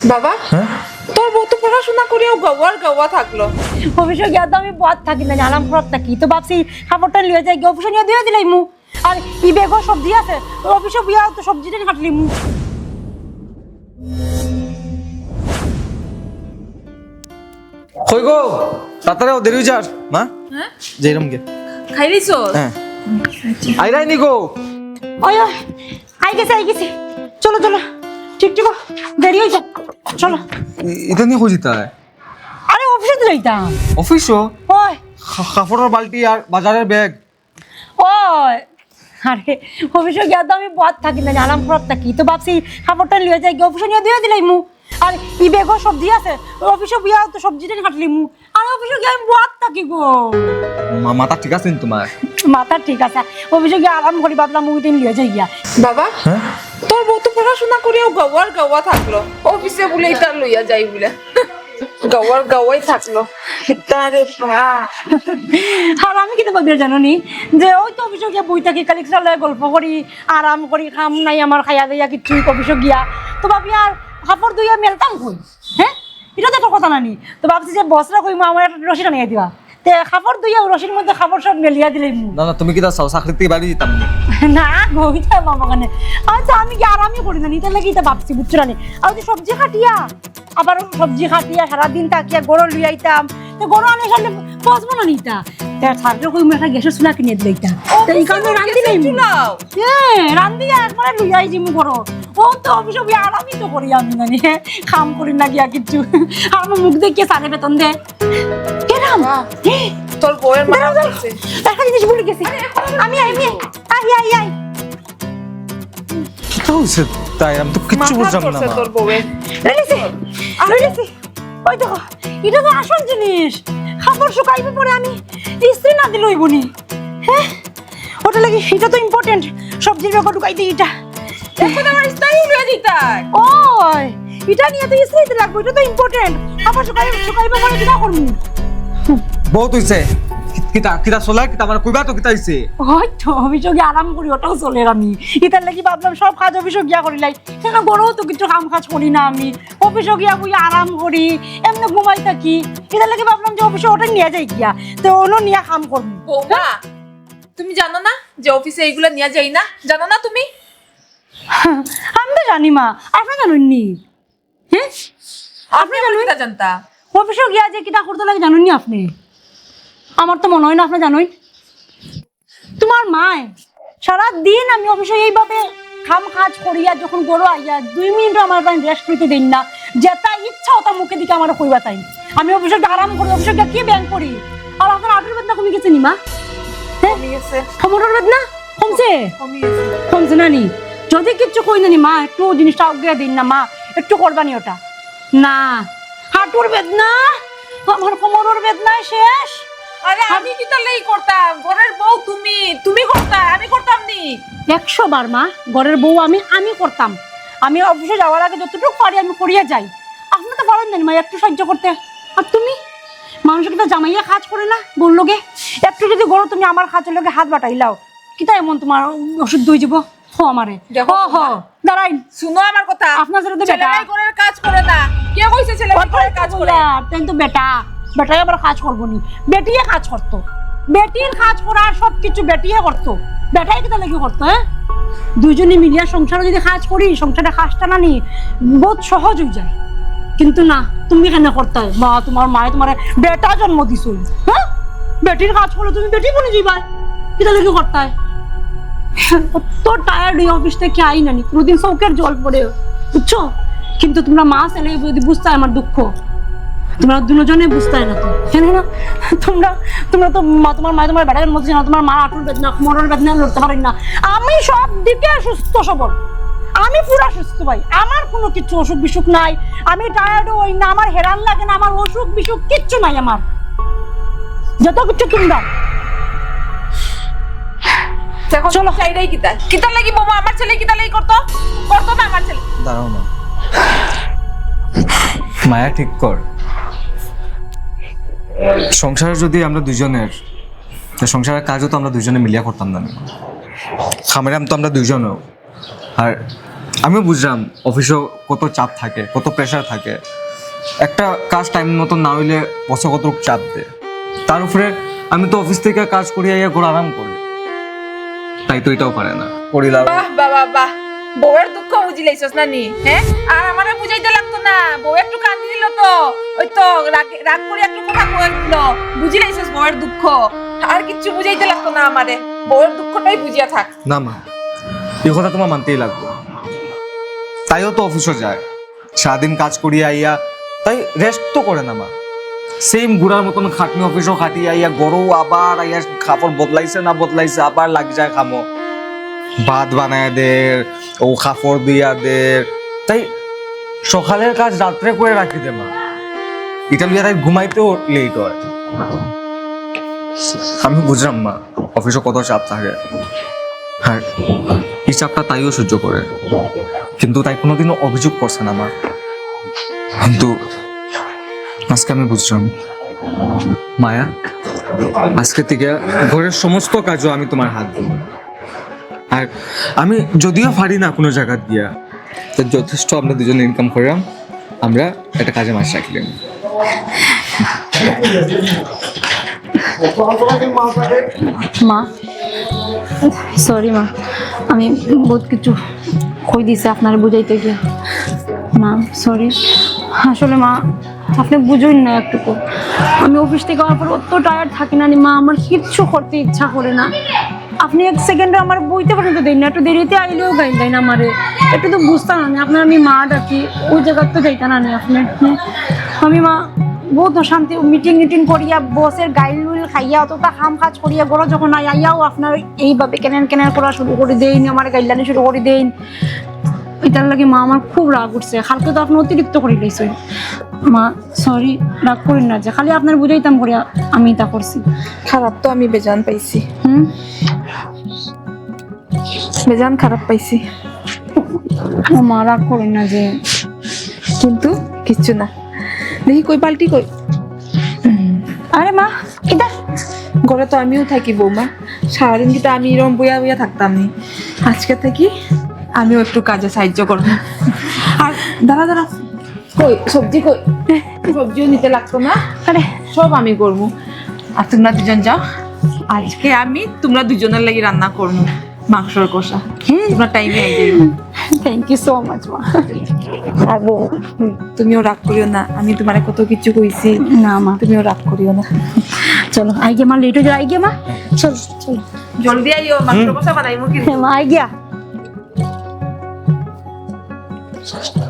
বাবা হ্যাঁ? তোর বউ তো পড়াশোনা করেও গাওয়ার গাওয়া থাকল। অফিসে গিয়া তো আমি বদ থাকি না জানাম ঘরত থাকি তো ভাবছি খাবারটা লিয়ে যাই গিয়ে অফিসে নিয়ে দিয়ে দিলাই মু। আর ই বেগও সবজি আছে অফিসে বিয়া তো সবজিটা কাটলি মু। কই গো? তাড়াতাড়ি ও দেরি যার। মা? হ্যাঁ? যেরম গে। খাই দিছ? হ্যাঁ। আইরাই নি গো? ওই, আই গেছে আই গেছে। চলো চলো। ঠিক ঠিক দেরি হয়ে যা চলো। এটা নিয়ে খুঁজি তাই আরে অফিসে তো যাইতাম। অফিসও? ওই। কাপড়ের বালতি আর বাজারের ব্যাগ। ওই। আরে অফিসে গিয়া তো আমি বদ থাকি না জানাম ঘরত থাকি তো ভাবছি খাবারটা লিয়ে যাই অফিসে নিয়ে দিয়ে দিলাই মু। আর ই বেগও সবজি আছে অফিসে বিয়া তো সবজিটা কাটলি মু। আর অফিসে গিয়ে আমি বদ থাকি গো। মাথা ঠিক আছে তোমার মাথা ঠিক আছে। অফিসে গিয়ে আরাম করি ভাবলাম মুই দিন লিয়ে যাই গিয়া। বাবা হ্যাঁ? তোর বউ পড়াশোনা করেও গাওয়ার গাওয়া থাকল। অফিসে বলে এটা লইয়া যাই বলে। গাওয়ার গাওয়াই থাকল। তারে আর আমি কিন্তু ভাবি জানো যে ওই তো অফিসে গিয়া বই থাকি কালি লয়ে গল্প করি আরাম করি খাম নাই আমার খাইয়া দিয়া কিচ্ছু অফিসে গিয়া। তো ভাবি আর কাপড় দুইয়া মেলতাম কই? হ্যাঁ? এটা তো একটা কথা নানি। তো ভাবছি যে বসরা কইমু আমার একটা রশি টানিয়ে দিবা। তে কাপড় দুইয়া রশির মধ্যে কাপড় সব মেলিয়া দিলাই মু না না তুমি কি তা চাকরি থেকে বাড়ি দিতাম না? না গইতা মামা কানে আচ্ছা আমি কি আরামই করি না নিতে লাগি তা ভাবছি বুঝছ না? আর যে সবজি খাটিয়া আবার সবজি খাটিয়া সারাদিন তাকিয়া গরো লুইয়াইতাম তো গরো আনে সামনে বসবো না নিতা তা থাকলে কই একটা গ্যাসের চুলা কিনে দিলাইতা তো এই কারণে রান্ধি নাই হ্যাঁ রান্ধি একবারে লুইয়াই যিমু করো ও তো অফিসে বিয়া আরামই তো করি আমি না নি কাম করি না গিয়া কিচ্ছু আর আমার মুখ দেখিয়ে সারে বেতন দে। কেরাম তোর বউয়ের মা একটা জিনিস ভুলে গেছি। আমি আই আমি আই আই আই কি হয়েছে? তাই আমি তো কিচ্ছু বুঝলাম না। তোর বউয়ের। লইছি লইছি ওই দেখো এটা তো আসল জিনিস। খাবার শুকাইবে পরে আমি ইস্ত্রি না দিলে হইব নি। হ্যাঁ ওটা লাগি এটা তো ইম্পর্টেন্ট সবজির ব্যাপার ঢুকাই দিই এটা। এখন আমার স্টাইল লইয়া দিতাই ওই এটা নিয়ে তো ইস্ত্রি দিতে লাগবে এটা তো ইম্পর্টেন্ট খাবার শুকাইবে শুকাইবে পরে কিনা করব। বহুত হইছে কিতা কিতা চলা কিতা মানে কইবা তো কিতা হইছে ওই তো অভিযোগে আরাম করি ওটাও চলে আমি ইতার লাগি ভাবলাম সব কাজ অফিসে গিয়া করি লাই। কেন গরও তো কিছু কাম কাজ করি না আমি। অফিসে গিয়া বই আরাম করি এমনি ঘুমাই থাকি। ইতার লাগি ভাবলাম যে অফিসে ওটা নিয়ে যাই গিয়া তো অন্য নিয়ে কাম করব বৌমা তুমি জানো না যে অফিসে এইগুলা নিয়ে যাই না? জানো না তুমি? আমি তো জানি মা আপনি জানুন নি? হ্যাঁ আপনি জানো না জানতা? অফিসে গিয়া যে কিটা করতে লাগে জানুন নি আপনি? আমার তো মনে হয় না আপনি জানুন তোমার মায় সারা দিন আমি অফিসে এইভাবে খাম কাজ করিয়া যখন গরো আইয়া দুই মিনিটও আমার তাই রেস্ট করতে দিন না যেটা ইচ্ছা ওটা মুখে দিকে আমার কইবা তাই। আমি অফিসে আরাম করি অফিসে গিয়ে কি ব্যায়াম করি? আর আপনার আটুর বেদনা কমে গেছে নি মা? হ্যাঁ? বেদনা? কমছে? কমছে না নি? যদি কিচ্ছু কই না নি মা একটু জিনিসটা অজ্ঞা দিন না মা একটু করবানি ওটা। না। হাঁটুর বেদনা? আমার কোমরের বেদনা শেষ। আরে আমি কি তাহলে এই করতাম? ঘরের বউ তুমি। তুমি করতা আমি করতাম নি। একশো বার মা ঘরের বউ আমি আমি করতাম। আমি অফিসে যাওয়ার আগে যতটুকু পারি আমি করিয়া যাই। আপনি তো পারেন না মা একটু সহ্য করতে। আর তুমি? মানুষকে তো জামাইয়া কাজ করে না বলল গে। একটু যদি গরো তুমি আমার কাজের লোকে হাত বাটাইলাও কিতা এমন তোমার ওষুধ দই যাব হো আমারে। দেখো হ দাঁড়াই শুনো আমার কথা। আপনার সাথে তো বেটা। কাজ করে না। কে কইছে ছেলে কাজ করে? তাই তো বেটা। বেটাই আবার কাজ করব নি। বেটিয়ে কাজ করতো। বেটির কাজ করা সব কিছু বেটিয়ে করতো। বেটাই কিতা লাগি করতো হ্যাঁ? দুজনে মিলিয়া সংসারে যদি কাজ করি সংসারে কাজটা না নি বহুত সহজ হয়ে যায়। কিন্তু না, তুমি কেন করতে? মা, তোমার মায়ে তোমার বেটা জন্ম দিছো। হ্যাঁ? বেটির কাজ করলে তুমি বেটি বলে যাবা কিতা লাগি করতে? তো টায়ার্ড এই অফিস থেকে আই নানি কোনোদিন চৌকের জল পড়ে। বুঝছ? কিন্তু তোমরা মা ছেলে যদি বুঝতে আমার দুঃখ। তোমরা দুজনে বুঝতে না তো। কেন না? তোমরা তোমরা তো মা তোমার মা তোমার বেটার মধ্যে না তোমার মা আটুর বেদনা মরণ বেদনা লড়তে পারেন না। আমি সব দিকে সুস্থ সবল। আমি পুরা সুস্থ ভাই। আমার কোনো কিছু অসুখ বিসুখ নাই। আমি টায়ার্ড হই না। আমার হেরান লাগে না। আমার অসুখ বিসুখ কিচ্ছু নাই আমার। যত কিছু তোমরা। এখন চলো। চাইরাই কিতা কিতা লাগি বৌমা? আমার ছেলে কিতা লাগি করতো? করতো না আমার ছেলে। দাঁড়াও মা। মায়া ঠিক কর। সংসারে যদি আমরা দুজনের সংসারের কাজও তো আমরা দুজনে মিলিয়া করতাম না খামেরাম তো আমরা দুজনও আর আমিও বুঝলাম অফিসেও কত চাপ থাকে, কত প্রেশার থাকে। একটা কাজ টাইম মতো না হইলে বসে কত চাপ দেয়? তার উপরে আমি তো অফিস থেকে কাজ করিয়া আইয়া ঘোরা আরাম করি। তাই তো এটাও পারে না। করিলাম। বাহ বাবা বাহ। বউয়ের দুঃখ বুঝিলাইছস না নি হ্যাঁ আর আমারে বুঝাইতে লাগতো না, বউ একটু কান্দি দিল তো। ওই তো রাগ করে একটু কথা কয়ে দিল। বুঝিলাইছস বউয়ের দুঃখ? আর কিচ্ছু বুঝাইতে লাগতো না আমারে। বউয়ের দুঃখটাই বুঝিয়া থাক। না মা, এই কথা তোমার মানতেই লাগবে। তাইও তো অফিসও যায়। সারাদিন কাজ করিয়া আইয়া, তাই রেস্ট তো করে না মা। সেম গুড়ার মতন খাটনি অফিসও খাটি আইয়া, গরু আবার আইয়া খাবার বদলাইছে না বদলাইছে, আবার লাগ যায় খামো। ভাত বানায় দে ও খাফড় দিয়া দে তাই সকালের কাজ রাত্রে করে রাখি দে মা। লিয়া তাই ঘুমাইতেও লেট হয়। আমি বুঝলাম মা, অফিসে কত চাপ থাকে। আর এই চাপটা তাইও সহ্য করে। কিন্তু তাই কোনোদিনও অভিযোগ করছে না আমার কিন্তু আজকে আমি বুঝলাম। মায়া, আজকে থেকে ঘরের সমস্ত কাজও আমি তোমার হাত দিব আর আমি যদিও পারি না কোনো জায়গা দিয়া। তো যথেষ্ট আমরা দুজনে ইনকাম করলাম। আমরা একটা কাজে মাস রাখলাম। মা সরি মা আমি বহুত কিছু কই দিছে আপনার বুঝাইতে গিয়ে। মা সরি আসলে মা আপনি বুঝুন না একটুকু। আমি অফিস থেকে আওয়ার পর অত টায়ার্ড থাকি না নি মা আমার কিচ্ছু করতে ইচ্ছা করে না। আপনি এক সেকেন্ডে আমার বইতে পর্যন্ত দেন না একটু দেরিতে আইলেও গাইল দেন আমারে? একটু তো বুঝতাম নি, আপনার আমি মা ডাকি ওই জায়গার তো যাইতাম না আপনি আমি মা বহুত অশান্তি মিটিং মিটিং করিয়া বসের গাইল উইল খাইয়া অতটা খাম কাজ করিয়া গড় যখন আই আইয়াও আপনার এইভাবে কেনেন কেনেন করা শুরু করে দেয়নি আমার গাইলানি শুরু করে দেইন। এটার লাগে মা আমার খুব রাগ উঠছে। কালকে তো আপনি অতিরিক্ত করে লইছেন মা সরি রাগ করেন না যে খালি আপনার বুঝাইতাম করিয়া আমি তা করছি। খারাপ তো আমি বেজান পাইছি। হুম? বেজান খারাপ পাইছি। ও মা রাগ করেন না যে। কিন্তু কিচ্ছু না। দেখি কই পাল্টি কই। আরে মা এটা? ঘরে তো আমিও থাকি বৌমা। সারাদিন কিন্তু আমি এরকম বইয়া বইয়া থাকতাম নি। আজকে থাকি আমিও একটু কাজে সাহায্য করব। আর দাঁড়া দাঁড়া। কই সবজি কই? সবজিও নিতে লাগতো না? আরে। সব আমি করব। আর তোমরা দুজন যাও। আজকে আমি তোমরা দুজনের লাগি রান্না করব মাংসর কষা। তোমরা টাইমে আই যাইবে থ্যাংক ইউ সো মাচ মা। বউ, তুমিও রাগ করিও না। আমি তোমার কত কিছু কইছি। না মা। তুমিও রাগ করিও না। চলো আই গিয়া মা। লেট হয়ে যায় আই গিয়া মা। চল চল। জলদি আইও মাংস কষা বানাইমু কিন্তু মা আই গিয়া। Just